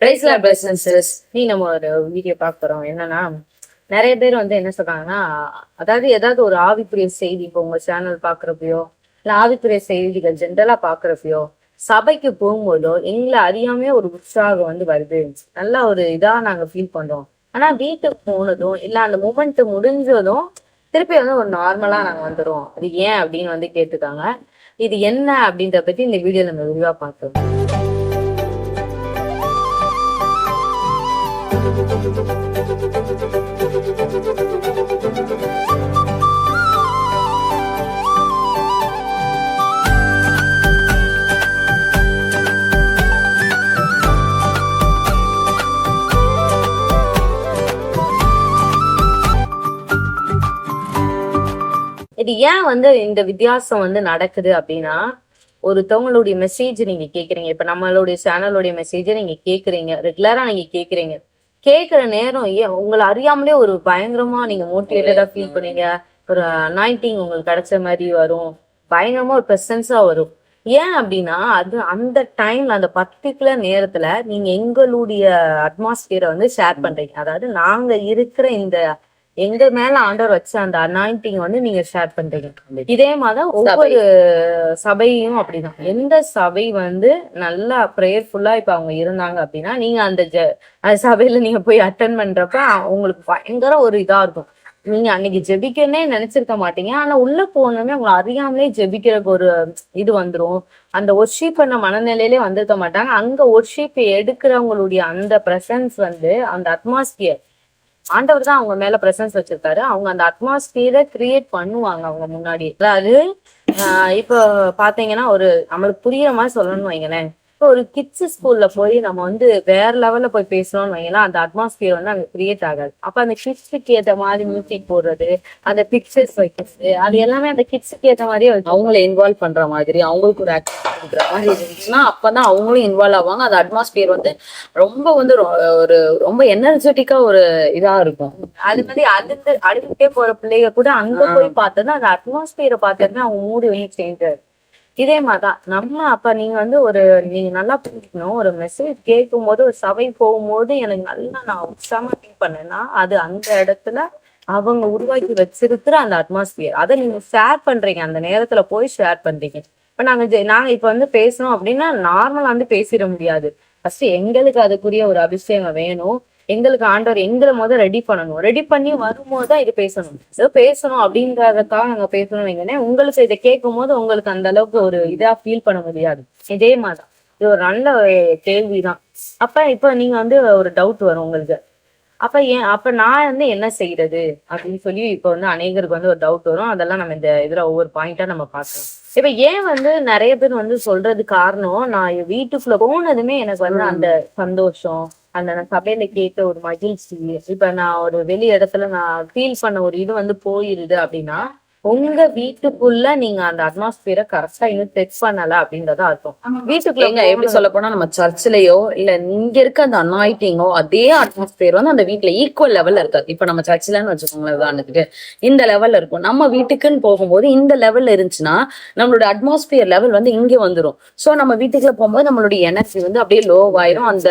பிரைஸ்ல பிரசன்சஸ் நீ நம்ம ஒரு வீடியோ பார்க்குறோம் என்னன்னா நிறைய பேர் வந்து என்ன சொல்றாங்கன்னா அதாவது ஏதாவது ஒரு ஆவிக்குரிய செய்தி இப்போ உங்க சேனல் பாக்குறப்பயோ இல்ல ஆவிக்குரிய செய்திகள் ஜென்ரலா பாக்குறப்பயோ சபைக்கு போகும்போதோ எங்களை அறியாமே ஒரு உற்சாகம் வந்து வருது. நல்லா ஒரு இதா நாங்க ஃபீல் பண்றோம். ஆனா வீட்டுக்கு போனதும் இல்ல அந்த மூமெண்ட் முடிஞ்சதும் திருப்பி வந்து ஒரு நார்மலா நாங்க வந்துடுவோம் அது ஏன் அப்படின்னு வந்து கேட்டுருக்காங்க இது என்ன அப்படின்றத பத்தி இந்த வீடியோ நம்ம விரிவா பார்த்தோம் இது ஏன் வந்து இந்த வித்தியாசம் வந்து நடக்குது அப்படின்னா ஒருத்தவங்களுடைய மெசேஜ் நீங்க கேக்குறீங்க. இப்ப நம்மளுடைய சேனலுடைய மெசேஜை நீங்க கேக்குறீங்க. ரெகுலரா நீங்க கேக்குறீங்க. கேக்குற நேரம் ஏன் உங்களை அறியாமலே ஒரு பயங்கரமா நீங்க மோட்டிவேட்டடா ஃபீல் பண்ணீங்க. ஒரு அனாயிட்டிங் உங்களுக்கு கிடைச்ச மாதிரி வரும். பயங்கரமா ஒரு ப்ரெசன்ஸா வரும். ஏன் அப்படின்னா அது அந்த டைம்ல அந்த பர்டிகுலர் நேரத்துல நீங்க எங்களுடைய அட்மாஸ்பியரை வந்து ஷேர் பண்றீங்க. அதாவது நாங்க இருக்கிற இந்த எங்க மேல ஆண்டவர் வச்ச அந்த அனாயிண்டிங் வந்து நீங்க ஷேர் பண்றீங்க. இதே மாதிரி ஒவ்வொரு சபையும் அப்படிதான். எந்த சபை வந்து நல்லா ப்ரேயர்ஃபுல்லா இப்ப அவங்க இருந்தாங்க அப்படின்னா நீங்க அந்த சபையில நீங்க போய் அட்டன் பண்றப்ப உங்களுக்கு பயங்கர ஒரு இதா இருக்கும். நீங்க அன்னைக்கு ஜெபிக்கனே நினைச்சிருக்க மாட்டீங்க. ஆனா உள்ள போனோமே உங்களை அறியாமலே ஜெபிக்கிறதுக்கு ஒரு இது வந்துரும். அந்த ஒர்ஷிப் பண்ண மனநிலையிலே வந்திருக்க மாட்டாங்க. அங்க ஒர்ஷிப் எடுக்கிறவங்களுடைய அந்த பிரசன்ஸ் வந்து அந்த அட்மாஸ்பியர் ஆண்டவர் தான் அவங்க மேல பிரசன்ஸ் வச்சிருக்காரு. அவங்க அந்த அட்மாஸ்பியரை கிரியேட் பண்ணுவாங்க அவங்க முன்னாடி. அதாவது ஆஹ் இப்போ பாத்தீங்கன்னா ஒரு நம்மளுக்கு புரியுற மாதிரி சொல்லணும்னு வைங்களேன். இப்போ ஒரு கிட்ஸ் ஸ்கூல்ல போய் நம்ம வந்து வேற லெவல்ல போய் பேசணும்னு வைங்களேன் அந்த அட்மாஸ்பியர் வந்து அங்க கிரியேட் ஆகாது. அப்ப அந்த கிட்ஸுக்கு ஏத்த மாதிரி மியூசிக் போடுறது அந்த பிக்சர்ஸ் வைக்கிறது அது எல்லாமே அந்த கிட்ஸுக்கு ஏத்த மாதிரியே அவங்கள இன்வால்வ் பண்ற மாதிரி அவங்களுக்கு ஒரு ஆக்டிவிட்டி கொடுக்குற மாதிரி இருந்துச்சுன்னா அப்பதான் அவங்களும் இன்வால்வ் ஆவாங்க. அந்த அட்மாஸ்பியர் வந்து ரொம்ப வந்து ஒரு ரொம்ப எனர்ஜெட்டிக்கா ஒரு இதா இருக்கும். அது மாதிரி அடுத்து அடுத்துட்டே போற பிள்ளைங்க கூட அங்க போய் பார்த்தது அந்த அட்மாஸ்பியரை பார்த்ததுமே அவங்க மூடு வந்து சேஞ்ச் ஆகுது இதே மாதிரிதான். நம்ம அப்ப நீங்க வந்து ஒரு நீங்க நல்லா புரிஞ்சுக்கணும். ஒரு மெசேஜ் கேட்கும் போது ஒரு சபை போகும்போது எனக்கு நல்லா நான் உற்சாகமா ஃபீல் பண்ணேன்னா அது அந்த இடத்துல அவங்க உருவாக்கி வச்சிருக்கிற அந்த அட்மாஸ்பியர் அதை நீங்க ஷேர் பண்றீங்க. அந்த நேரத்துல போய் ஷேர் பண்றீங்க. இப்ப நாங்க நாங்க இப்ப வந்து பேசணும் அப்படின்னா நார்மலா வந்து பேசிட முடியாது. ஃபர்ஸ்ட் எங்களுக்கு அதுக்குரிய ஒரு அபிஷேகம் வேணும். எங்களுக்கு ஆண்டவர் எங்களை முதல் ரெடி பண்ணணும். ரெடி பண்ணி வரும்போது தான் இது பேசணும். ஏதோ பேசணும் அப்படின்றதுக்காக நாங்க பேசணும் வைங்களேன். உங்களுக்கு இதை கேட்கும் போது உங்களுக்கு அந்த அளவுக்கு ஒரு இதா ஃபீல் பண்ண முடியாது. இதே மாதிரிதான். இது ஒரு நல்ல கேள்விதான். அப்ப இப்ப நீங்க வந்து ஒரு டவுட் வரும் உங்களுக்கு. அப்ப ஏன் அப்ப நான் வந்து என்ன செய்யறது அப்படின்னு சொல்லி இப்ப வந்து அநேகருக்கு வந்து ஒரு டவுட் வரும். அதெல்லாம் நம்ம இந்த இதுல ஒவ்வொரு பாயிண்டா நம்ம பார்க்கலாம். இப்ப ஏன் வந்து நிறைய பேர் வந்து சொல்றது காரணம் நான் வீட்டுக்குள்ள போனதுமே எனக்கு வந்து அந்த சந்தோஷம் அந்த நான் சபையில கேட்ட ஒரு மகிழ்ச்சி. இப்ப நான் ஒரு வெளி இடத்துல நான் ஃபீல் பண்ண ஒரு இது வந்து போயிருது அப்படின்னா உங்க வீட்டுக்குள்ள நீங்க அந்த அட்மாஸ்பியரை கரெக்டா இன்னும் செட் பண்ணல அப்படின்றத அர்த்தம். வீட்டுக்குள்ள எப்படி சொல்ல போனா நம்ம சர்ச்சிலேயோ இல்ல இங்க இருக்க அந்த அனாயிட்டிங்கோ அதே அட்மாஸ்பியர் வந்து அந்த வீட்ல ஈக்குவல் லெவல்ல இருக்காது. இப்ப நம்ம சர்ச்சிலன்னு வச்சுக்கோங்களேன் உதாரணத்துக்கு இந்த லெவல்ல இருக்கும். நம்ம வீட்டுக்குன்னு போகும்போது இந்த லெவல்ல இருந்துச்சுன்னா நம்மளோட அட்மாஸ்பியர் லெவல் வந்து இங்க வந்துரும். சோ நம்ம வீட்டுக்குள்ள போகும்போது நம்மளுடைய எனர்ஜி வந்து அப்படியே லோ ஆயிரும். அந்த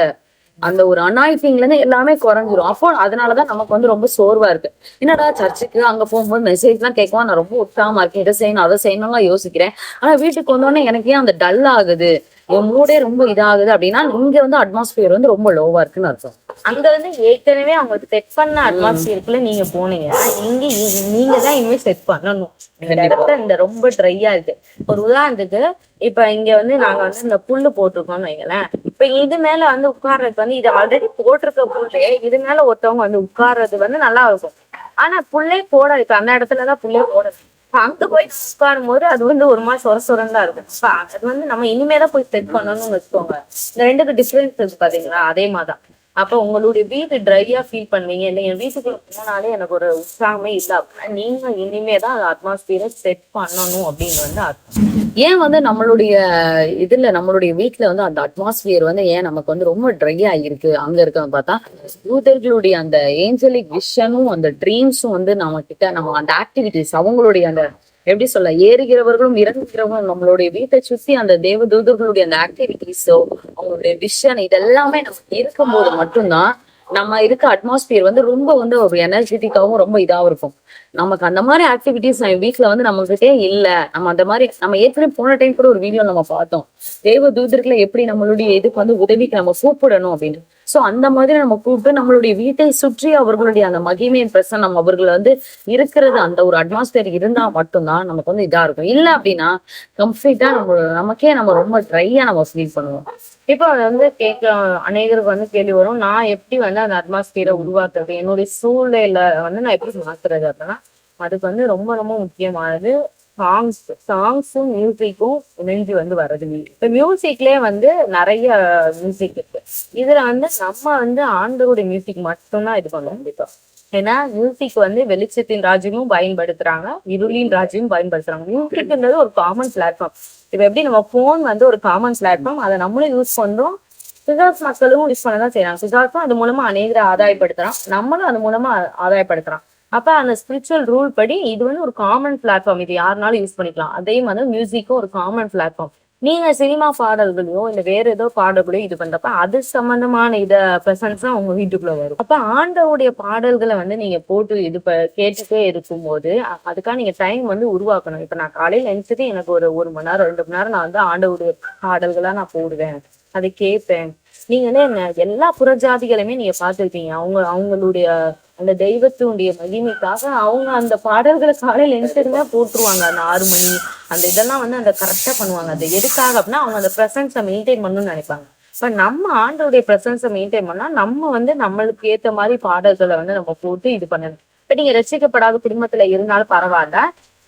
அந்த ஒரு அனாயிட்டிங்ல இருந்து எல்லாமே குறைஞ்சிரும். அப்போ அதனாலதான் நமக்கு வந்து ரொம்ப சோர்வா இருக்கு. என்னடா சர்ச்சுக்கு அங்க போகும்போது மெசேஜ் எல்லாம் கேட்கவும் நான் ரொம்ப உற்சாகமா இருக்கேன். இதை செய்யணும் அதை செய்யணும்லாம் யோசிக்கிறேன். ஆனா வீட்டுக்கு வந்தோடனே எனக்கு ஏன் அந்த டல் ஆகுது? என் மூடே ரொம்ப இதாகுது அப்படின்னா இங்க வந்து அட்மாஸ்பியர் வந்து ரொம்ப லோவா இருக்குன்னு அர்த்தம். அங்க வந்து ஏற்கனவே அவங்க செட் பண்ண அட்மாஸ்பியருக்குள்ள நீங்க போனீங்க. இங்க நீங்க தான் இனிமே செட் பண்ணணும். இந்த. இடத்துல இந்த ரொம்ப ட்ரையா இருக்கு. ஒரு உதாரணத்துக்கு இப்ப இங்க வந்து நாங்க வந்து இந்த புல்லு போட்டிருக்கோம்னு வைங்களேன். இப்ப இது மேல வந்து உட்கார்றதுக்கு வந்து இது ஆல்ரெடி போட்டிருக்க புல்லே. இது மேல ஒருத்தவங்க வந்து உட்கார்றது வந்து நல்லா இருக்கும். ஆனா புல்லே போட இப்ப அந்த இடத்துலதான் போடணும். இப்ப அங்க போய் உட்காரும் போது அது வந்து ஒரு மாதிரி சொர சொரன்னு தான் இருக்கும் அது வந்து நம்ம இனிமேதான் போய் செட் பண்ணணும்னு வச்சுக்கோங்க. இந்த ரெண்டுக்கு டிஃபரன்ஸ் இருக்கு பாத்தீங்களா? அதே மாதிரிதான். அப்ப உங்களுடைய வீடு ட்ரையா ஃபீல் பண்ணுவீங்க. இல்ல என் வீட்டுக்குள்ள போனாலே எனக்கு ஒரு உற்சாகமே இல்ல. அப்படின்னா நீங்க இனிமே தான் அட்மாஸ்பியரை செட் பண்ணணும் அப்படின்னு வந்து அர்த்தம். ஏன் வந்து நம்மளுடைய இதுல நம்மளுடைய வீட்டுல வந்து அந்த அட்மாஸ்பியர் வந்து ஏன் நமக்கு வந்து ரொம்ப ட்ரை ஆகிருக்கு அங்க இருக்கவங்க பார்த்தா யூதர்களுடைய அந்த ஏஞ்சலிக் விஷனும் அந்த ட்ரீம்ஸும் வந்து நம்ம கிட்ட நம்ம அந்த ஆக்டிவிட்டிஸ் அவங்களுடைய அந்த எப்படி சொல்ல ஏறுகிறவர்களும் இறங்குகிறவர்களும் நம்மளுடைய வீட்டை சுத்தி அந்த தேவ தூதர்களுடைய அந்த ஆக்டிவிட்டிஸோ அவங்களுடைய விஷன் இதெல்லாமே நமக்கு இருக்கும்போது மட்டும்தான் நம்ம இருக்க அட்மாஸ்பியர் வந்து ரொம்ப வந்து ஒரு எனர்ஜெட்டிக்காவும் ரொம்ப இதாவும் இருக்கும். நமக்கு அந்த மாதிரி ஆக்டிவிட்டிஸ் நம்ம வீட்ல வந்து நம்மகிட்டே இல்ல. நம்ம அந்த மாதிரி நம்ம ஏற்கனவே போன டைம் கூட ஒரு வீடியோ நம்ம பார்த்தோம். தேவ தூதர்களை எப்படி நம்மளுடைய இதுக்கு வந்து உதவிக்கு நம்ம கூப்பிடணும் அப்படின்னு. சோ அந்த மாதிரி நம்ம கூப்பிட்டு நம்மளுடைய வீட்டை சுற்றி அவர்களுடைய அந்த மகிமையின் பிரசனம் அவர்கள் வந்து இருக்கிறது அந்த ஒரு அட்மாஸ்பியர் இருந்தா மட்டும்தான் நமக்கு வந்து இதா இருக்கும். இல்ல அப்படின்னா கம்ப்ளீட்டா நம்ம நமக்கே நம்ம ரொம்ப ட்ரையா நம்ம ஃபீல் பண்ணுவோம். இப்போ வந்து கேட்க அநேகருக்கு வந்து கேள்வி வரும் நான் எப்படி வந்து அந்த அட்மாஸ்பியரை உருவாக்குறது? என்னுடைய சூழ்நிலையில வந்து நான் எப்படி மாத்துறது அப்படின்னா அதுக்கு வந்து ரொம்ப ரொம்ப முக்கியமானது சாங்ஸ் சாங்ஸும் மியூசிக்கும் இணைஞ்சு வந்து வர்றது இப்போ மியூசிக்லேயே வந்து நிறைய மியூசிக் இருக்கு. இதுல வந்து நம்ம வந்து ஆண்டவருடைய மியூசிக் மட்டும்தான் இது பண்ணுவோம் கண்டிப்பா. ஏன்னா மியூசிக் வந்து வெளிச்சத்தின் ராஜ்யமும் பயன்படுத்துறாங்க இருளின் ராஜ்யமும் பயன்படுத்துறாங்க. மியூசிக்ன்றது ஒரு காமன் பிளாட்ஃபார்ம் இப்போ எப்படி நம்ம ஃபோன் வந்து ஒரு காமன் பிளாட்ஃபார்ம் அதை நம்மளும் யூஸ் பண்றோம் சிசார்ஸ் மக்களும் யூஸ் பண்ண தான் செய்யறாங்க. சிசார்ஸும் அது மூலமா அநேகரை ஆதாயப்படுத்துறான். நம்மளும் அது மூலமா ஆ- ஆதாயப்படுத்துறான். அப்ப அந்த ஸ்பிரிச்சுவல் ரூல் படி இது வந்து ஒரு காமன் பிளாட்ஃபார்ம் இது யாருனாலும் யூஸ் பண்ணிக்கலாம். அதே மாதிரி மியூசிக்கும் ஒரு காமன் பிளாட்ஃபார்ம் நீங்க சினிமா பாடல்களையோ இல்ல வேற ஏதோ பாடல்களையோ இது பண்றப்ப அது சம்பந்தமான இத பிரசன்ஸ் தான் உங்க வீட்டுக்குள்ள வரும். அப்ப ஆண்டவுடைய பாடல்களை வந்து நீங்க போட்டு இது கேட்டுட்டே இருக்கும்போது போது அதுக்காக நீங்க டைம் வந்து உருவாக்கணும். இப்ப நான் காலையில எழுந்துட்டு எனக்கு ஒரு ஒரு மணி நேரம் ரெண்டு மணி நேரம் நான் வந்து ஆண்டவுடைய பாடல்களா நான் போடுவேன். அதை கேட்பேன். நீங்க வந்து எல்லா புறஜாதிகளுமே நீங்க பார்த்துருக்கீங்க அவங்க அவங்களுடைய அந்த தெய்வத்தினுடைய மகிமைக்காக அவங்க அந்த பாடல்களை காலையில எழுந்திருந்தா போட்டுருவாங்க. அந்த ஆறு மணி அந்த இதெல்லாம் வந்து அந்த கரெக்டா பண்ணுவாங்க. அது எதுக்காக அப்படின்னா அவங்க அந்த ப்ரெசன்ஸை மெயின்டைன் பண்ணணும்னு நினைப்பாங்க. இப்ப நம்ம ஆண்டோடைய ப்ரெசன்ஸை மெயின்டைன் பண்ணா நம்ம வந்து நம்மளுக்கு ஏத்த மாதிரி பாடல்களை வந்து நம்ம போட்டு இது பண்ணணும். இப்ப நீங்க ரசிக்கப்படாத குடும்பத்துல இருந்தாலும் பரவாயில்ல.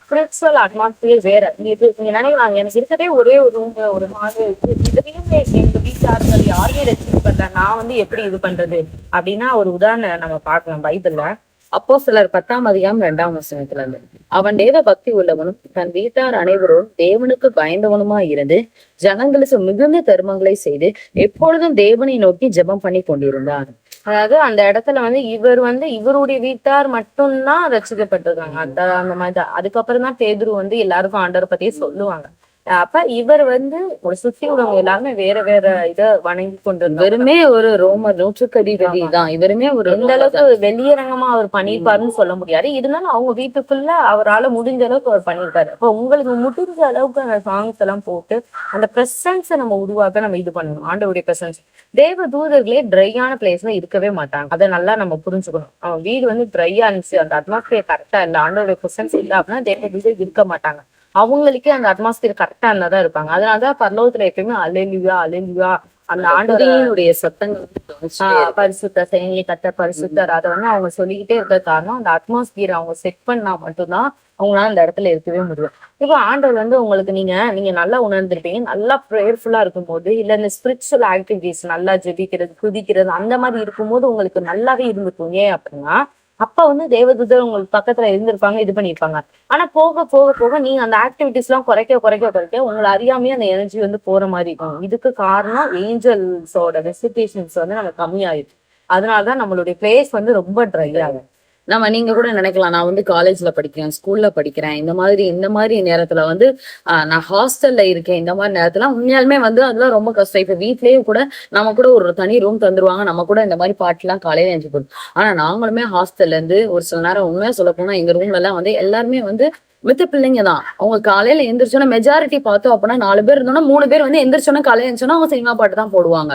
ஸ்பிரிச்சுவல் அட்மாஸ்பியர் வேற. நீங்க இது- நீங்க நினைக்கலாம் எனக்கு இருக்கதே ஒரே ஒரு ரூம் ஒரு ஹால் இதுலயுமே எங்க வீட்டார்கள் யாருமே ரசிக்கப்படல நான் வந்து எப்படி இது பண்றது அப்படின்னா ஒரு உதாரணம் நம்ம பார்க்கலாம். பைபிள்ல அப்போ சிலர் பத்தாம் அதிகாரம் இரண்டாம் வசனத்துல இருந்து அவன் தேவ பக்தி உள்ளவனும் தன் வீட்டார் அனைவரும் தேவனுக்கு பயந்தவனுமா இருந்து ஜனங்களுக்கு மிகுந்த தர்மங்களை செய்து எப்பொழுதும் தேவனை நோக்கி ஜெபம் பண்ணி கொண்டிருந்தான் அதாவது அந்த இடத்துல வந்து இவர் வந்து இவருடைய வீட்டார் மட்டும்தான் ரசிக்கப்பட்டிருக்காங்க. அந்த அந்த மாதிரி தான். அதுக்கப்புறம் தான் பேதுரு வந்து எல்லாருக்கும் ஆண்டவரை பத்தியே சொல்லுவாங்க. அப்ப இவர் வந்து ஒரு சுத்தி உள்ளவங்க எல்லாருமே வேற வேற இத வணங்கி கொண்டு வெறுமே ஒரு ரோமர் நூற்றுக்கடிபதி தான். இவருமே ஒரு எந்த அளவுக்கு வெளியரங்கமா அவர் பண்ணியிருப்பாருன்னு சொல்ல முடியாது. இருந்தாலும் அவங்க வீட்டுக்குள்ள அவரால முடிஞ்ச அளவுக்கு அவர் பண்ணியிருக்காரு அப்ப உங்களுக்கு முடிஞ்ச அளவுக்கு அந்த சாங்ஸ் எல்லாம் போட்டு அந்த பிரசன்ஸை நம்ம உருவாக்க நம்ம இது பண்ணணும். ஆண்டவருடைய பிரசன்ஸ் தேவ தூதர்களே ட்ரையான பிளேஸ்ல இருக்கவே மாட்டாங்க. அதை நல்லா நம்ம புரிஞ்சுக்கணும். அவன் வீடு வந்து ட்ரையா இருந்துச்சு. அந்த அட்மாஸ்பியர் கரெக்டா இல்ல. ஆண்டவருடைய பிரசன்ஸ் இல்ல அப்படின்னா தேவ தூதர் இருக்க மாட்டாங்க. அவங்களுக்கே அந்த அட்மாஸ்பியர் கரெக்டா இருந்தாதான் இருப்பாங்க. அதனாலதான் பரலோகத்துல எப்பயுமே அலைலுவா அலைலுவா அந்த துதியினுடைய சத்தங்கள் பரிசுத்தர் செயலி கத்த பரிசுத்தர் அதை வந்து அவங்க சொல்லிக்கிட்டே இருக்க காரணம் அந்த அட்மாஸ்பியர் அவங்க செட் பண்ணா மட்டும்தான் அவங்களால அந்த இடத்துல இருக்கவே முடியும். இப்போ ஆண்டவர் வந்து உங்களுக்கு நீங்க நீங்க நல்லா உணர்ந்திருப்பீங்க. நல்லா ப்ரேயர்ஃபுல்லா இருக்கும்போது இல்ல இந்த ஸ்பிரிச்சுவல் ஆக்டிவிட்டிஸ் நல்லா ஜெபிக்கிறது குதிக்கிறது அந்த மாதிரி இருக்கும்போது உங்களுக்கு நல்லாவே இருந்திருக்கும். ஏன் அப்படின்னா அப்ப வந்து தேவதூதர் உங்களுக்கு பக்கத்துல இருந்திருப்பாங்க இது பண்ணிருப்பாங்க ஆனா போக போக போக நீங்க அந்த ஆக்டிவிட்டிஸ் எல்லாம் குறைக்க குறைக்க குறைக்க உங்களை அறியாமே அந்த எனர்ஜி வந்து போற மாதிரி இருக்கும். இதுக்கு காரணம் ஏஞ்சல்ஸோட ரெசிபியேஷன்ஸ் வந்து நம்ம கம்மியாயிருக்கு அதனாலதான் நம்மளுடைய பிளேஸ் வந்து ரொம்ப ட்ரை ஆகும். நம்ம நீங்க கூட நினைக்கலாம். நான் வந்து காலேஜ்ல படிக்கிறேன் ஸ்கூல்ல படிக்கிறேன். இந்த மாதிரி இந்த மாதிரி நேரத்துல வந்து ஆஹ், நான் ஹாஸ்டல்ல இருக்கேன். இந்த மாதிரி நேரத்துல உண்மையாலுமே வந்து அதெல்லாம் ரொம்ப கஷ்டம். இப்ப வீட்லயே கூட நம்ம கூட ஒரு தனி ரூம் தந்துருவாங்க. நம்ம கூட இந்த மாதிரி பாட்டுலாம் காலையில எழுந்து போடும் ஆனா நாங்களுமே ஹாஸ்டல்ல இருந்து ஒரு சில நேரம் உண்மையா சொல்ல போனா எங்க ரூம்ல எல்லாம் வந்து எல்லாருமே வந்து மித்த பிள்ளைங்க தான். அவங்க காலையில எந்திரிச்சோன்னா மெஜாரிட்டி பார்த்தோம் அப்படின்னா நாலு பேர் இருந்தோம்னா மூணு பேர் வந்து எந்திரிச்சோன்னா காலையில எந்திரிச்சோன்னா அவங்க சினிமா பாட்டு தான் போடுவாங்க.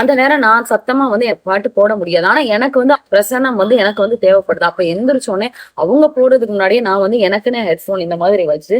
அந்த நேரம் நான் சத்தமா வந்து என் பாட்டு போட முடியாது. ஆனா எனக்கு வந்து பிரசன்னம் வந்து எனக்கு வந்து தேவைப்படுது. அப்ப எந்திரிச்சோடனே அவங்க போடுறதுக்கு முன்னாடியே நான் வந்து எனக்குன்னு ஹெட்ஃபோன் இந்த மாதிரி வச்சு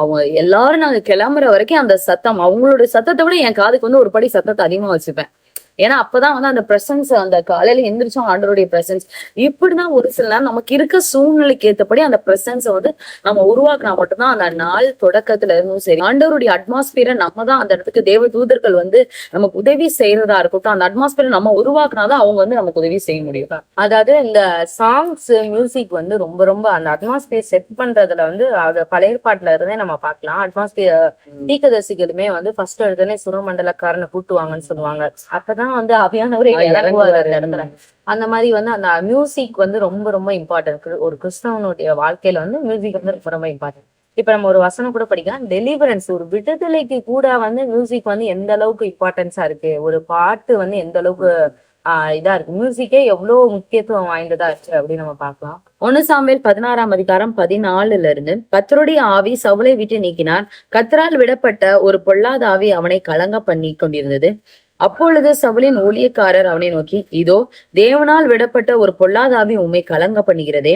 அவங்க எல்லாரும் நாங்க கிளம்புற வரைக்கும் அந்த சத்தம் அவங்களோட சத்தத்தை விட என் காதுக்கு வந்து ஒரு படி சத்தத்தை அதிகமா வச்சுப்பேன். ஏன்னா அப்பதான் வந்து அந்த பிரசன்ஸ் அந்த காலையில எந்திரிச்சோம் ஆண்டவருடைய பிரசன்ஸ் இப்படிதான் ஒரு சில நேரம் நமக்கு இருக்க சூழ்நிலைக்கு ஏத்தபடி அந்த பிரசன்ஸை வந்து நம்ம உருவாக்குனா மட்டும்தான் அந்த நாள் தொடக்கத்துல இருந்தும் சரி. ஆண்டவருடைய அட்மாஸ்பியரை நம்ம தான் அந்த இடத்துக்கு தேவ தூதர்கள் வந்து நமக்கு உதவி செய்யறதா இருக்கட்டும் அந்த அட்மாஸ்பியரை நம்ம உருவாக்குனாதான் அவங்க வந்து நமக்கு உதவி செய்ய முடியும். அதாவது இந்த சாங்ஸ் மியூசிக் வந்து ரொம்ப ரொம்ப அந்த அட்மாஸ்பியர் செட் பண்றதுல வந்து அது பழைய பாட்டுல இருந்தே நம்ம பார்க்கலாம். அட்மாஸ்பியர் தீக்கதரிசிகளுமே வந்து ஃபர்ஸ்ட் எடுத்தோடனே சுரமண்டலக்காரனை கூட்டுவாங்கன்னு சொல்லுவாங்க. அப்பதான் வந்து அவியானவரே ஆஹ் இறங்குவார் அந்த இறங்குவாரு. இடத்துல. அந்த மாதிரி வந்து அந்த மியூசிக் வந்து ரொம்ப ரொம்ப இம்பார்ட்டன்ட் ஒரு கிறிஸ்தவனுடைய வாழ்க்கையில வந்து மியூசிக் வந்து ரொம்ப ரொம்ப இம்பார்ட்டன்ட் இப்ப நம்ம ஒரு வசனம் கூட படிக்கலாம். டெலிவரன்ஸ் ஒரு விடுதலைக்கு கூட வந்து மியூசிக் வந்து எந்த அளவுக்கு இம்பார்ட்டன்ஸா இருக்கு? ஒரு பாட்டு வந்து எந்த அளவுக்கு ஆஹ் இதா இருக்கு? மியூசிக்கே எவ்வளவு முக்கியத்துவம் வாய்ந்ததா இருக்கு அப்படின்னு நம்ம பார்க்கலாம். ஒன்னு சாமுவேல் பதினாறாம் அதிகாரம் பதினாலுல இருந்து கத்தருடைய ஆவி சவுலை விட்டு நீக்கினார். கத்தரால் விடப்பட்ட ஒரு பொல்லாத ஆவி அவனை கலங்க பண்ணி கொண்டிருந்தது. அப்பொழுது சவுலின் ஊழியக்காரர் அவனை நோக்கி இதோ தேவனால் விடப்பட்ட ஒரு பொல்லாதாவி உண்மை கலங்க பண்ணுகிறதே.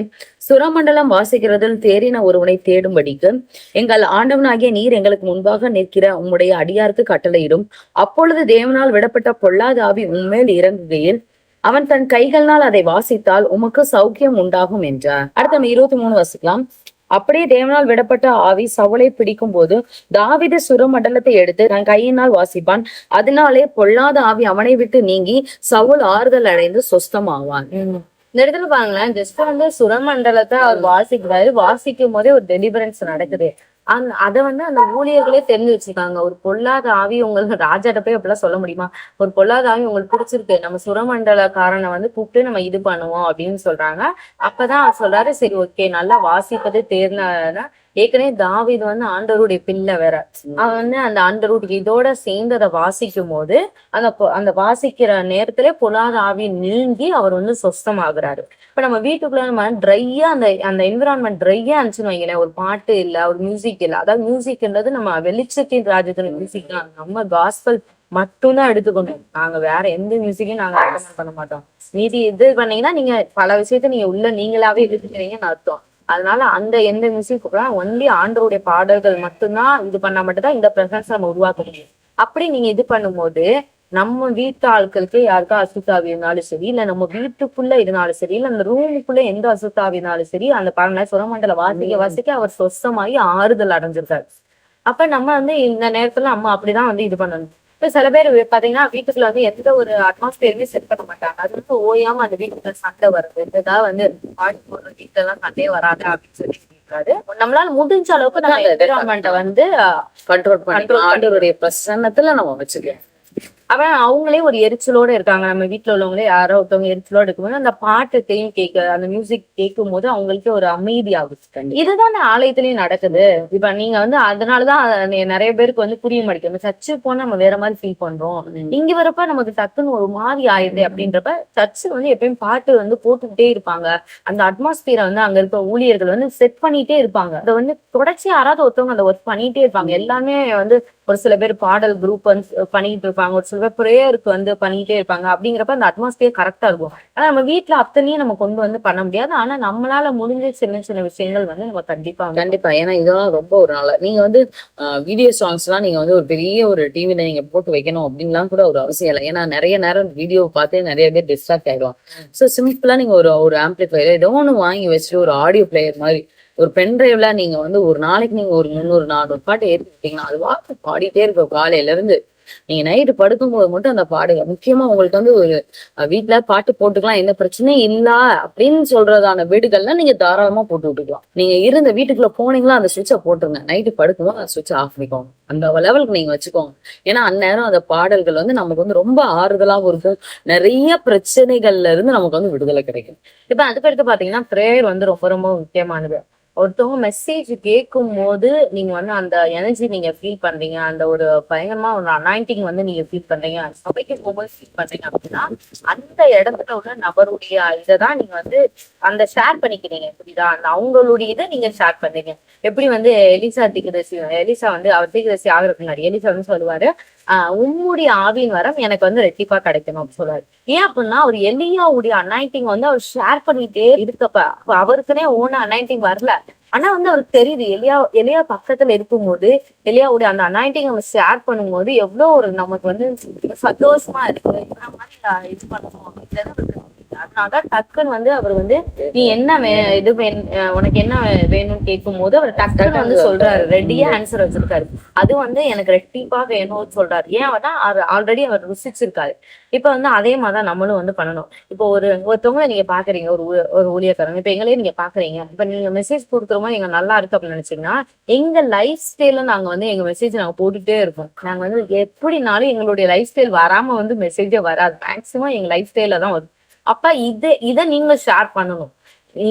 சுரமண்டலம் வாசிக்கிறதில் தேறின ஒருவனை தேடும்படிக்கு எங்கள் ஆண்டவனாகிய நீர் எங்களுக்கு முன்பாக நிற்கிற உம்முடைய அடியாருக்கு கட்டளையிடும். அப்பொழுது தேவனால் விடப்பட்ட பொல்லாதாவி உண்மையில் இறங்குகையில் அவன் தன் கைகளினால் அதை வாசித்தால் உமக்கு சௌக்கியம் உண்டாகும் என்றார். அடுத்த நம்ம இருபத்தி மூணு வாசிக்கலாம். அப்படியே தேவனால் விடப்பட்ட ஆவி சவுளை பிடிக்கும் போது தாவித சுரமண்டலத்தை எடுத்து தன் கையினால் வாசிப்பான். அதனாலே பொல்லாத ஆவி அவனை விட்டு நீங்கி சவுல் ஆறுதல் அடைந்து சொஸ்தமாவான். இந்த இடத்துல பாருங்களேன் ஜஸ்ட் வந்து சுரமண்டலத்தை அவர் வாசிக்கிறாரு. வாசிக்கும் போதே ஒரு டெலிவரன்ஸ் நடக்குது. அந்த அதை வந்து அந்த ஊழியர்களே தெரிஞ்சு வச்சிருக்காங்க. ஒரு பொல்லாத ஆவி உங்களுக்கு ராஜாட்ட போய் அப்படிலாம் சொல்ல முடியுமா? ஒரு பொல்லாத ஆவி உங்களுக்கு பிடிச்சிருக்கு. நம்ம சுரமண்டலக்காரனை வந்து கூப்பிட்டு நம்ம இது பண்ணுவோம் அப்படின்னு சொல்றாங்க. அப்பதான் சொல்றாரு சரி ஓகே நல்லா வாசிப்பது தேர்ந்த ஏற்கனவே தாவீது வந்து ஆண்டவருடைய பிள்ளை வேற. அவன் வந்து அந்த ஆண்டவருடைய இதோட சேர்ந்து அதை வாசிக்கும் போது அந்த அந்த வாசிக்கிற நேரத்திலே பொல்லாத ஆவி நீங்கி அவர் வந்து சொஸ்தமாகுறாரு இப்ப நம்ம வீட்டுக்குள்ள நம்ம ட்ரையா அந்த அந்த என்விரான்மெண்ட் ட்ரையா இருந்துச்சுன்னு வைங்களேன். ஒரு பாட்டு இல்ல ஒரு மியூசிக் இல்ல. அதாவது மியூசிக்ன்றது நம்ம வெளிச்சத்தின் ராஜ்யத்தின் மியூசிக் தான். நம்ம காஸ்பல் மட்டும்தான் எடுத்துக்கணும் நாங்க வேற எந்த மியூசிக்கையும் நாங்க ரெக்கமெண்ட் பண்ண மாட்டோம். மீதி இது பண்ணீங்கன்னா நீங்க பல விஷயத்த நீங்க உள்ள நீங்களாவே எடுத்துக்கிறீங்கன்னு அர்த்தம். அதனால அந்த எந்த மியூசிக் ஒன்லி ஆண்டவருடைய பாடல்கள் மட்டும்தான் இது பண்ணா மட்டும்தான் இந்த பிரசன்ஸ் நம்ம உருவாக்க முடியும். அப்படி நீங்க இது பண்ணும்போது நம்ம வீட்டு ஆட்களுக்கு யாருக்கா அசுத்தாவி இருந்தாலும் சரி இல்ல நம்ம வீட்டுக்குள்ள இருந்தாலும் சரி இல்ல அந்த ரூமுக்குள்ள எந்த அசுத்தாவி இருந்தாலும் சரி அந்த பாருங்க சுரமண்டல வாசிக்க வாசிக்க அவர் சொசமாகி ஆறுதல் அடைஞ்சிருக்காரு. அப்ப நம்ம வந்து இந்த நேரத்துல நம்ம அப்படிதான் வந்து இது பண்ணணும். இப்ப சில பேர் பாத்தீங்கன்னா வீட்டுக்குள்ள வந்து எந்த ஒரு அட்மாஸ்பியருமே செட் பண்ண மாட்டாங்க. அது வந்து ஓயாம அந்த வீட்டுக்குள்ள சண்டை வருது. இதுக்காக வந்து பாட்டு போடுற வீட்டுல எல்லாம் சண்டையே வராது அப்படின்னு சொல்லி நம்மளால முடிஞ்ச அளவுக்கு நம்ம என்விரான்மெண்ட்டை வந்து கண்ட்ரோல் பண்ணி. ஆண்டவருடைய பிரசன்னத்துல நம்ம வச்சுக்கலாம் அவன் அவங்களே ஒரு எரிச்சலோட இருக்காங்க. நம்ம வீட்ல உள்ளவங்களே யாரோ ஒருத்தவங்க எரிச்சலோட இருக்கும்போது அந்த பாட்டத்தையும் கேட்க அந்த மியூசிக் கேட்கும் போது அவங்களுக்கு ஒரு அமைதி ஆகுது. இதுதான் ஆலயத்திலயும் நடக்குது. இப்ப நீங்க வந்து அதனாலதான் அது நிறைய பேருக்கு வந்து புரிய மாட்டேங்குது சர்ச்சு போனா நம்ம வேற மாதிரி ஃபீல் பண்றோம். இங்க வரப்ப நமக்கு டக்குன்னு ஒரு மாதிரி ஆயிடுது அப்படின்றப்ப சர்ச்சு வந்து எப்பயும் பாட்டு வந்து போட்டுக்கிட்டே இருப்பாங்க. அந்த அட்மாஸ்பியரை வந்து அங்க இருக்க ஊழியர்கள் வந்து செட் பண்ணிட்டே இருப்பாங்க. அதை வந்து தொடர்ச்சி யாராவது ஒருத்தவங்க அந்த ஒர்க் பண்ணிட்டே இருப்பாங்க. எல்லாமே வந்து ஒரு சில பேர் பாடல் குரூப் பண்ணிட்டு இருப்பாங்க. ஒரு சில பேர் ப்ரேயருக்கு வந்து பண்ணிட்டே இருப்பாங்க. அப்படிங்கிறப்ப அந்த அட்மாஸ்பியர் கரெக்டா இருக்கும். ஆனா நம்ம வீட்ல அத்தனையும் நம்ம கொண்டு வந்து பண்ண முடியாது. ஆனா நம்மளால முடிஞ்ச சின்ன சின்ன விஷயங்கள் வந்து நம்ம கண்டிப்பா கண்டிப்பா. ஏன்னா இதெல்லாம் ரொம்ப ஒரு நல்ல நீங்க வந்து வீடியோ சாங்ஸ் எல்லாம் நீங்க வந்து ஒரு பெரிய ஒரு டிவில நீங்க போட்டு வைக்கணும் அப்படின்லாம் கூட ஒரு அவசியம் இல்லை. ஏன்னா நிறைய நேரம் வீடியோ பார்த்தே நிறைய பேர் டிஸ்ட்ராக்ட் ஆயிடுவாங்க. ஸோ சிம்பிளா நீங்க ஒரு ஒரு ஆம்பிளிஃபையர் ஏதோ ஒன்று வாங்கி வச்சுட்டு ஒரு ஆடியோ பிளேயர் மாதிரி ஒரு பென் டிரைவ்ல நீங்க வந்து ஒரு நாளைக்கு நீங்க ஒரு முந்நூறு நானூறு பாட்டு ஏற்றிக்கிட்டீங்கன்னா அது வாக்கு பாடிட்டே இருக்கும் காலையில இருந்து. நீங்க நைட்டு படுக்கும்போது மட்டும் அந்த பாடுங்க முக்கியமா உங்களுக்கு வந்து ஒரு வீட்டுல பாட்டு போட்டுக்கலாம் எந்த பிரச்சனையும் இல்ல அப்படின்னு சொல்றதான வீடுகள்லாம் நீங்க தாராளமா போட்டு விட்டுக்கலாம். நீங்க இருந்த வீட்டுக்குள்ள போனீங்களா அந்த சுவிட்சை போட்டுருங்க. நைட்டு படுக்கும்போது அந்த சுவிட்சை ஆஃப் பண்ணிக்கோங்க. அந்த லெவலுக்கு நீங்க வச்சுக்கோங்க. ஏன்னா அந்நேரம் அந்த பாடல்கள் வந்து நமக்கு வந்து ரொம்ப ஆறுதலாவும் இருக்கும் நிறைய பிரச்சனைகள்ல இருந்து நமக்கு வந்து விடுதலை கிடைக்கும். இப்ப அதுக்கடுத்து பாத்தீங்கன்னா பிரேயர் வந்து ரொம்ப ரொம்ப முக்கியமானது. ஒருத்தவங்க மெசேஜ் கேட்கும் போது நீங்க வந்து அந்த எனர்ஜி நீங்க ஃபீல் பண்றீங்க அந்த ஒரு பயங்கரமா ஒரு அனாயிண்டிங் வந்து நீங்க ஃபீல் பண்றீங்க சபைக்கு போகும்போது ஃபீல் பண்றீங்க அப்படின்னா அந்த இடத்துல உள்ள நபருடைய இதை தான் நீங்க வந்து அந்த ஷேர் பண்ணிக்கிறீங்க புரியுதா? அந்த அவங்களுடைய இதை நீங்க ஷேர் பண்றீங்க. எப்படி வந்து எலிசா திகதசி எலிசா வந்து அவர் திகதசி ஆகிறதுக்கு முன்னாடி எலிசா வந்து சொல்லுவாரு ஆஹ் உம்முடைய ஆவியின் வரம் எனக்கு வந்து ரெட்டிப்பா கிடைக்கணும் அப்படின்னு சொல்றாரு. ஏன் அப்படின்னா அவர் எலியாவுடைய அனாயிட்டிங் வந்து அவர் ஷேர் பண்ணிட்டே இருக்கப்ப அப்ப அவருக்குனே ஓன அனாயிட்டிங் வரல. ஆனா வந்து அவருக்கு தெரியுது எலியா எலியா பக்கத்துல இருக்கும்போது எலியாவுடைய அந்த அனாயிட்டிங் நம்ம ஷேர் பண்ணும்போது எவ்வளவு ஒரு நமக்கு வந்து சந்தோஷமா இருக்கு இது பண்ணணும் அதனாலதான் டக்குன்னு வந்து அவர் வந்து நீ என்ன இது உனக்கு என்ன வேணும்னு கேட்கும் போது அவர் டக்குன்னு வந்து சொல்றாரு. ரெடியா ஆன்சர் வச்சிருக்காரு. அது வந்து எனக்கு ரெட்டிப்பா வேணும்னு சொல்றாரு. ஏன் அவர்னா ஆல்ரெடி அவர் ருசிச்சிருக்காரு. இப்ப வந்து அதே மாதிரிதான் நம்மளும் வந்து பண்ணணும். இப்போ ஒரு ஒருத்தவங்களை நீங்க பாக்குறீங்க ஒரு ஒரு ஊழியக்காரங்க இப்ப எங்களையே நீங்க பாக்குறீங்க. இப்ப நீங்க மெசேஜ் கொடுக்குறோமோ எங்க நல்லா இருக்கு அப்படின்னு நினைச்சீங்கன்னா எங்க லைஃப் ஸ்டைல நாங்க வந்து எங்க மெசேஜ் நாங்க போட்டுட்டே இருப்போம். நாங்க வந்து எப்படினாலும் எங்களுடைய லைஃப் ஸ்டைல் வராம வந்து மெசேஜே வராது. மேக்சிமம் எங்க லைஃப் ஸ்டைல தான் வரும். அப்ப இது இதை நீங்க ஷேர் பண்ணணும்.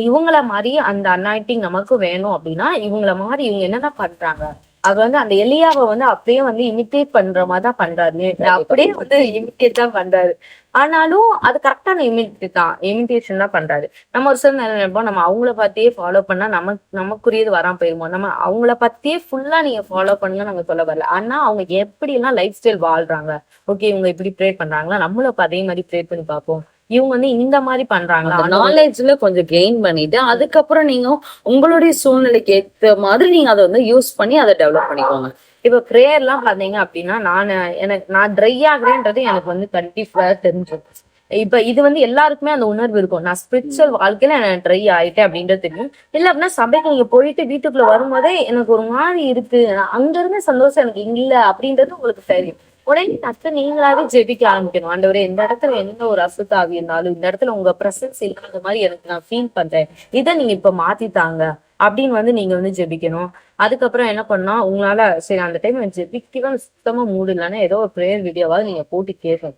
இவங்கள மாதிரி அந்த அனாயிட்டிங் நமக்கு வேணும் அப்படின்னா இவங்கள மாதிரி இவங்க என்னென்ன பண்றாங்க? அவர் வந்து அந்த எலியாவை வந்து அப்படியே வந்து இமிட்டேட் பண்ற மாதிரி தான் பண்றாரு. அப்படியே வந்து இமிட்டேட் தான் பண்றாரு. ஆனாலும் அது கரெக்டான இமிட்டேட் தான். இமிட்டேஷன் தான் பண்றாரு. நம்ம ஒரு சில நேரம் நினைப்போம்? நம்ம அவங்கள பத்தியே ஃபாலோ பண்ணா நமக்கு நமக்குரியது வராம போயிருமோ? நம்ம அவங்கள பத்தியே ஃபுல்லா நீங்க ஃபாலோ பண்ணுங்க நாங்க சொல்ல வரல. ஆனா அவங்க எப்படி எல்லாம் லைஃப் ஸ்டைல் வாழ்றாங்க? ஓகே இவங்க இப்படி ப்ரே பண்றாங்களா? நம்மளும் அதே மாதிரி ப்ரே பண்ணி பார்ப்போம். இவங்க வந்து இந்த மாதிரி பண்றாங்களா நாலேஜ்ல கொஞ்சம் கெயின் பண்ணிட்டு அதுக்கப்புறம் நீங்க உங்களுடைய சூழ்நிலைக்கு ஏத்த மாதிரி நீங்க அதை வந்து யூஸ் பண்ணி அதை டெவலப் பண்ணிக்கோங்க. இப்ப ப்ரேயர் எல்லாம் பாத்தீங்க அப்படின்னா நான் எனக்கு நான் ட்ரை ஆகுறேன்றது எனக்கு வந்து கண்டிப்பா தெரிஞ்சிடும். இப்ப இது வந்து எல்லாருக்குமே அந்த உணர்வு இருக்கும். நான் ஸ்பிரிச்சுவல் வாழ்க்கையில நான் ட்ரை ஆயிட்டேன் அப்படின்றது தெரியும். இல்ல அப்படின்னா சபைக்கு நீங்க போயிட்டு வீட்டுக்குள்ள வரும்போதே எனக்கு ஒரு மாதிரி இருக்கு. அங்க இருந்த சந்தோஷம் எனக்கு இல்ல அப்படின்றது உங்களுக்கு தெரியும். உடனே தத்து நீங்களாவே ஜெபிக்க ஆரம்பிக்கணும். ஆண்டவரே இந்த இடத்துல எந்த ஒரு அசுத்தாவி இருந்தாலும் இந்த இடத்துல உங்க பிரசன்ஸ் இல்லாத மாதிரி எனக்கு நான் ஃபீல் பண்றேன். இதை நீங்க இப்ப மாத்தித்தாங்க அப்படின்னு வந்து நீங்க வந்து ஜெபிக்கணும். அதுக்கப்புறம் என்ன பண்ணா உங்களால சரி அந்த டைம் ஜெபிக்கவே சுத்தமா மூடு இல்லைன்னா ஏதோ ஒரு ப்ரேயர் வீடியோவாவது நீங்க போட்டு கேட்கணும்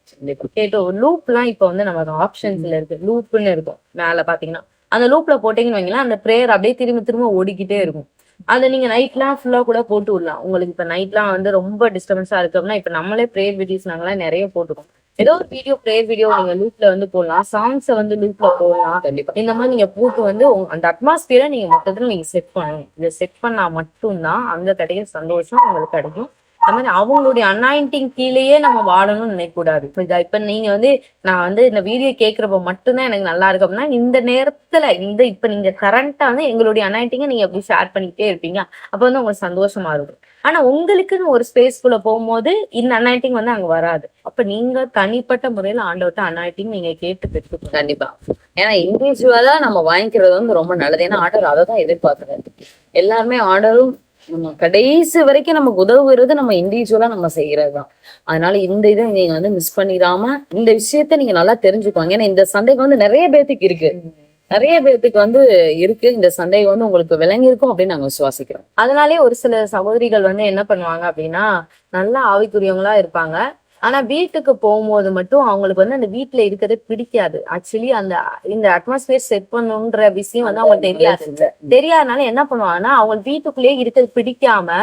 கேட்டு லூப் லூப்லாம் இப்ப வந்து நமக்கு ஆப்ஷன்ஸ்ல இருக்கு. லூப்னு இருக்கும். மேல பாத்தீங்கன்னா. அந்த லூப்ல போட்டீங்கன்னு வைங்களேன் அந்த ப்ரேயர் அப்படியே திரும்ப திரும்ப ஓடிக்கிட்டே இருக்கும். அதை நீங்க நைட்லாம் ஃபுல்லா கூட போட்டு விடலாம். உங்களுக்கு இப்ப நைட்லாம் வந்து ரொம்ப டிஸ்டர்பன்ஸா இருக்கு அப்படின்னா இப்ப நம்மளே ப்ரேயர் வீடியோஸ் நாங்களாம் நிறைய போட்டுக்கோம் ஏதோ ஒரு வீடியோ ப்ரேயர் வீடியோ நீங்க லூப்ல வந்து போடலாம். சாங்ஸை வந்து லூப்ல போடலாம். கண்டிப்பா. இந்த மாதிரி நீங்க போட்டு வந்து அந்த அட்மாஸ்பியரை நீங்க மொத்தத்துல நீங்க செட் பண்ணணும். இதை செட் பண்ணா மட்டும்தான் அங்க கிடைக்கிற சந்தோஷம் உங்களுக்கு கிடைக்கும். அது மாதிரி அவங்களுடைய அனாயிண்டிங் கீழேயே நம்ம வாழணும்னு நினைக்கக்கூடாது. இப்ப இப்ப நீங்க வந்து நான் வந்து இந்த வீடியோ கேட்கிறப்ப மட்டும்தான் எனக்கு நல்லா இருக்கு அப்படின்னா இந்த நேரத்துல இந்த இப்ப நீங்க கரண்டா வந்து எங்களுடைய அனாயிண்டிங்கை நீங்க எப்படி ஷேர் பண்ணிக்கிட்டே இருப்பீங்க. அப்ப வந்து உங்களுக்கு சந்தோஷமா இருக்கும். ஆனா உங்களுக்குன்னு ஒரு ஸ்பேஸ்க்குள்ள போகும்போது இந்த அனாயிட்டிங் வந்து அங்க வராது. அப்ப நீங்க தனிப்பட்ட முறையில ஆண்டவட்ட அனாயிட்டிங் நீங்க கேட்டு பெற்றுக்கணும் கண்டிப்பா. ஏன்னா இண்டிவிஜுவலா நம்ம வாங்கிக்கிறது வந்து ரொம்ப நல்லது. ஏன்னா ஆர்டர் அதை தான் எதிர்பார்க்கறது எல்லாருமே ஆர்டரும் நம்ம கடைசி வரைக்கும் நமக்கு உதவுறது நம்ம இண்டிவிஜுவலா நம்ம செய்யறது தான் அதனால இந்த இதை நீங்க வந்து மிஸ் பண்ணிடாம இந்த விஷயத்த நீங்க நல்லா தெரிஞ்சுக்கோங்க. ஏன்னா இந்த சந்தேகம் வந்து நிறைய பேர்த்துக்கு இருக்கு. நிறைய பேர்த்துக்கு வந்து இருக்கு. இந்த சந்தேகம் வந்து உங்களுக்கு விளங்கி இருக்கும் அப்படின்னு நாங்க விசுவாசிக்கிறோம். அதனாலே ஒரு சில சகோதரிகள் வந்து என்ன பண்ணுவாங்க அப்படின்னா நல்லா ஆவிக்குரியவங்களா இருப்பாங்க. ஆனா வீட்டுக்கு போகும்போது மட்டும் அவங்களுக்கு வந்து அந்த வீட்டுல இருக்கிறது பிடிக்காது. ஆக்சுவலி அந்த இந்த அட்மாஸ்பியர் செட் பண்ணணுன்ற விஷயம் வந்து அவங்களுக்கு தெரியாது. தெரியாதனால என்ன பண்ணுவாங்கன்னா அவங்க வீட்டுக்குள்ளேயே இருக்கிறது பிடிக்காம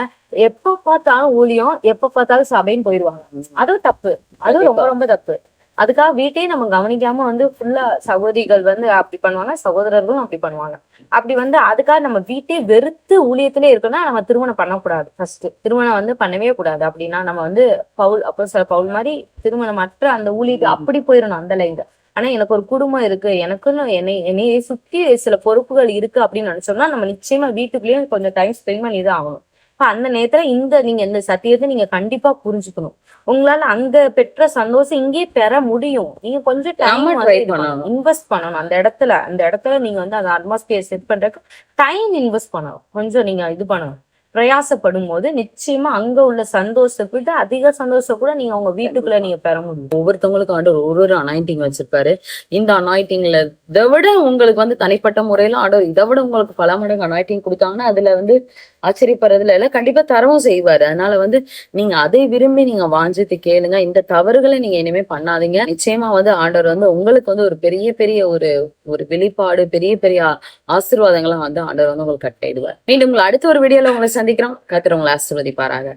எப்ப பார்த்தாலும் ஊழியம் எப்ப பார்த்தாலும் சபைன்னு போயிருவாங்க அதுவும் தப்பு. அதுவும் ரொம்ப ரொம்ப தப்பு. அதுக்காக வீட்டையும் நம்ம கவனிக்காம வந்து ஃபுல்லா சகோதரிகள் வந்து அப்படி பண்ணுவாங்க சகோதரர்களும் அப்படி பண்ணுவாங்க. அப்படி வந்து அதுக்காக நம்ம வீட்டே வெறுத்து ஊழியத்திலே இருக்கணும்னா நம்ம திருமணம் பண்ணக்கூடாது. ஃபர்ஸ்ட் திருமணம் வந்து பண்ணவே கூடாது. அப்படின்னா நம்ம வந்து பவுல் அப்போ சில பவுல் மாதிரி திருமணமற்ற அந்த ஊழியத்தை அப்படி போயிடணும் அந்த லைன்ல ஆனா எனக்கு ஒரு குடும்பம் இருக்கு. எனக்குன்னு என்னை என்னைய சுத்தி சில பொறுப்புகள் இருக்கு அப்படின்னு நினைச்சோம்னா நம்ம நிச்சயமா வீட்டுக்குள்ளேயும் கொஞ்சம் டைம் ஸ்பெண்ட் பண்ணி தான் ஆகணும். இப்ப அந்த நேரத்துல இந்த நீங்க இந்த சத்தியத்தை நீங்க கண்டிப்பா புரிஞ்சுக்கணும். உங்களால அங்க பெற்ற சந்தோஷம் இங்கேயே பெற முடியும். நீங்க கொஞ்சம் டைம். இன்வெஸ்ட் பண்ணணும். அந்த இடத்துல அந்த இடத்துல நீங்க வந்து அந்த அட்மாஸ்பியர் செட் பண்றதுக்கு டைம் இன்வெஸ்ட் பண்ணணும். கொஞ்சம் நீங்க இது பண்ணணும். பிரயாசப்படும் போது நிச்சயமா அங்க உள்ள சந்தோஷத்தை விட அதிக சந்தோஷம் கூட நீங்க உங்க வீட்டுக்குள்ள நீங்க பெற முடியும். ஒவ்வொருத்தவங்களுக்கும் ஆண்டவர் ஒரு ஒரு அனாயிட்டிங் வச்சிருப்பாரு. இந்த அனாயிட்டிங்ல இதை விட உங்களுக்கு வந்து தனிப்பட்ட முறையில ஆண்டவர் இதை விட உங்களுக்கு பல மடங்கு அனாயிட்டிங் கொடுத்தாங்கன்னா அதுல வந்து ஆச்சரியப்படுறதுல எல்லாம் கண்டிப்பா தரவும் செய்வாரு. அதனால வந்து நீங்க அதை விரும்பி நீங்க வாஞ்சித்து கேளுங்க. இந்த தவறுகளை நீங்க இனிமே பண்ணாதீங்க. நிச்சயமா வந்து ஆண்டவர் வந்து உங்களுக்கு வந்து ஒரு பெரிய பெரிய ஒரு ஒரு வெளிப்பாடு பெரிய பெரிய ஆசீர்வாதங்களை வந்து ஆண்டவர் வந்து உங்களுக்கு கட்டிடுவார் மீண்டும் உங்களை அடுத்த ஒரு வீடியோல உங்களை சந்திக்கிறோம். கத்திர உங்களை ஆசீர்வதிப்பாராக.